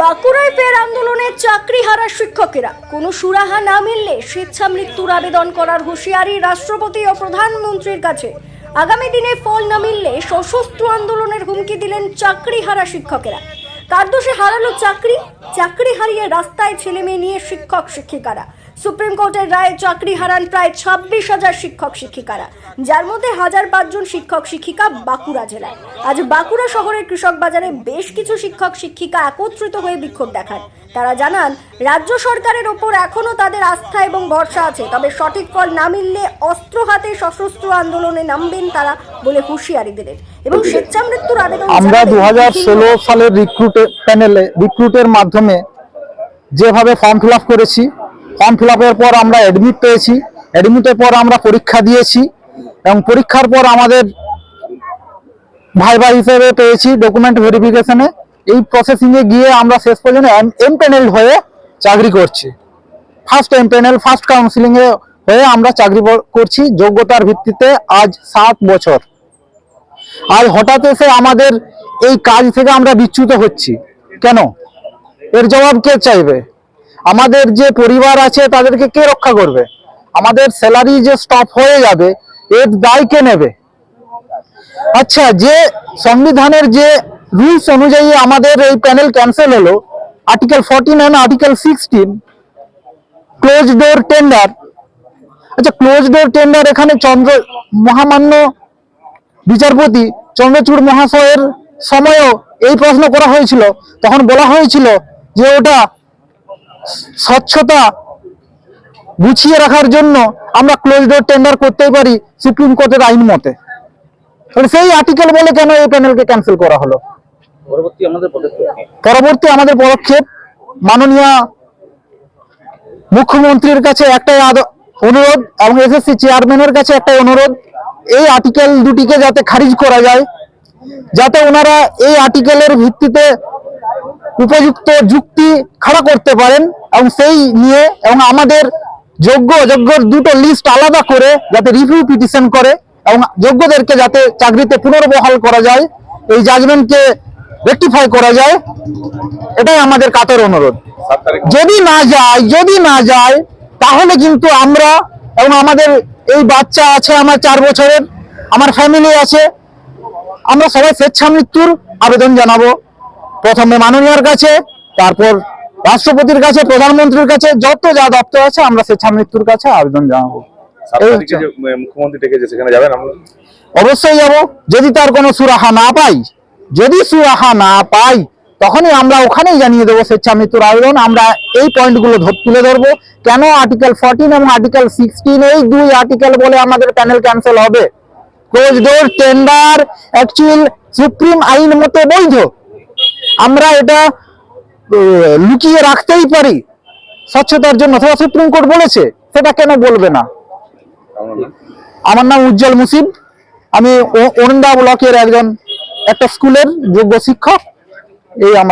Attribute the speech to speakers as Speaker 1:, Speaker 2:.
Speaker 1: বাঁকুড়ায় ফের আন্দোলনে চাকরি হারা শিক্ষকেরা। কোনো সুরাহা না মিললে স্বেচ্ছা মৃত্যুর আবেদন করার হুঁশিয়ারি রাষ্ট্রপতি ও প্রধানমন্ত্রীর কাছে। আগামী দিনে ফল না মিললে সশস্ত্র আন্দোলনের হুমকি দিলেন চাকরি হারা শিক্ষকেরা। কার দোষে হারালো চাকরি? চাকরি হারিয়ে রাস্তায় ছেলে মেয়ে নিয়ে শিক্ষক শিক্ষিকারা সুপ্রিম কোর্টের রায়ে চাকরি হারান প্রায় ছাব্বিশ হাজার শিক্ষক শিক্ষিকারা। যার মধ্যে হাজার পাঁচজন শিক্ষক শিক্ষিকা বাঁকুড়া জেলায়। আজ বাঁকুড়া শহরের কৃষক বাজারে বেশ কিছু শিক্ষক শিক্ষিকা একত্রিত হয়ে বিক্ষোভ দেখান। তারা জানান রাজ্য সরকারের ওপর এখনও তাদের আস্থা এবং ভরসা আছে তবে সঠিক ফল না মিললে অস্ত্র হাতে সশস্ত্র আন্দোলনে নামবেন তারা বলে হুঁশিয়ারি দিলেন এবং স্বেচ্ছামৃত্যুর আবেদন
Speaker 2: আমরা দু হাজার ষোলো সালের রিক্রুট প্যানেলে রিক্রুটের মাধ্যমে যেভাবে ফর্ম ফিল করেছি ফর্ম ফিল পর আমরা অ্যাডমিট পেয়েছি। অ্যাডমিটের পর আমরা পরীক্ষা দিয়েছি এবং পরীক্ষার পর আমাদের ভাইবা হিসেবে পেয়েছি ডকুমেন্ট ভেরিফিকেশনে এই প্রসেসিংয়ে গিয়ে আমরা শেষ পর্যন্ত এম প্যানেল হয়ে চাকরি করছি। ফার্স্ট এম প্যানেল ফার্স্ট কাউন্সিলিংয়ে হয়ে আমরা চাকরি করছি। যোগ্যতার ভিত্তিতে আজ সাত বছর। আজ হঠাৎ এসে আমাদের এই কাজ থেকে আমরা বিচ্যুত হচ্ছি। কেন? এর জবাব কে চাইবে? আমাদের যে পরিবার আছে তাদেরকে কে রক্ষা করবে? আমাদের স্যালারি যে স্টপ হয়ে যাবে, এর দায় কে নেবে? আচ্ছা যে সংবিধানের যে রুলস অনুযায়ী আমাদের এই প্যানেল ক্যান্সেল হলো article fourteen and article sixteen close door tender আচ্ছা ক্লোজ ডোর টেন্ডার এখানে চন্দ্র, মহামান্য বিচারপতি চন্দ্রচূড় মহাশয়ের সময়ও এই প্রশ্ন করা হয়েছিল। তখন বলা হয়েছিল যে ওটা স্বচ্ছতা গুছিয়ে রাখার জন্য আমরা ক্লোজ ডোর টেন্ডার করতেই পারি সুপ্রিম কোর্টের আইন মতে। তাহলে সেই আর্টিকেল বলে কেন এই প্যানেলকে ক্যান্সেল করা হলো?
Speaker 3: পরবর্তী আমাদের পদক্ষেপ
Speaker 2: মাননীয় মুখ্যমন্ত্রীর কাছে একটাই অনুরোধ এবং এসএসসি চেয়ারম্যানের কাছে একটাই অনুরোধ এই আর্টিকেল দুটিকে যাতে খারিজ করা যায় যাতে ওনারা এই আর্টিকেলের ভিত্তিতে উপযুক্ত যুক্তি খাড়া করতে পারেন এবং সেই নিয়ে এবং আমাদের যোগ্য অযোগ্য দুটো লিস্ট আলাদা করে যাতে রিভিউ পিটিশন করে এবং যোগ্যদেরকে যাতে চাকরিতে পুনর্বহাল করা যায় এই জাজমেন্টকে রেকটিফাই করা যায় এটাই আমাদের কাতর অনুরোধ। যদি না যায় যদি না যায় তাহলে কিন্তু আমরা এবং আমাদের এই বাচ্চা আছে আমার চার বছরের আমার ফ্যামিলি আছে আমরা সবাই স্বেচ্ছা মৃত্যুর আবেদন জানাব। প্রথমে মাননীয়ার কাছে তারপর রাষ্ট্রপতির কাছে প্রধানমন্ত্রীর কাছে যত যা দপ্তর আছে আমরা স্বেচ্ছা মৃত্যুর কাছে আবেদন জানাব। অবশ্যই যাব। যদি তার কোনো সুরাহা না পাই যদি সুরাহা না পাই তখনই আমরা ওখানেই জানিয়ে দেবো স্বেচ্ছা মৃত্যুর আবেদন। আমরা এই পয়েন্টগুলো তুলে ধরবো। কেন আর্টিকেল ফোরটিন এবং আর্টিকেল সিক্সটিন এই দুই আর্টিকেল বলে আমাদের প্যানেল ক্যান্সেল হবে? Close door tender actual supreme আইন মতো বৈধ। আমরা এটা লুকিয়ে রাখতেই পারি। স্বচ্ছতার জন্য অথবা সুপ্রিম কোর্ট বলেছে সেটা কেন বলবে না?
Speaker 3: আমার নাম?
Speaker 2: উজ্জ্বল মুসিব। আমি ওরন্দা ব্লকের একজন একটা স্কুলের যোগ্য শিক্ষক। এই আমার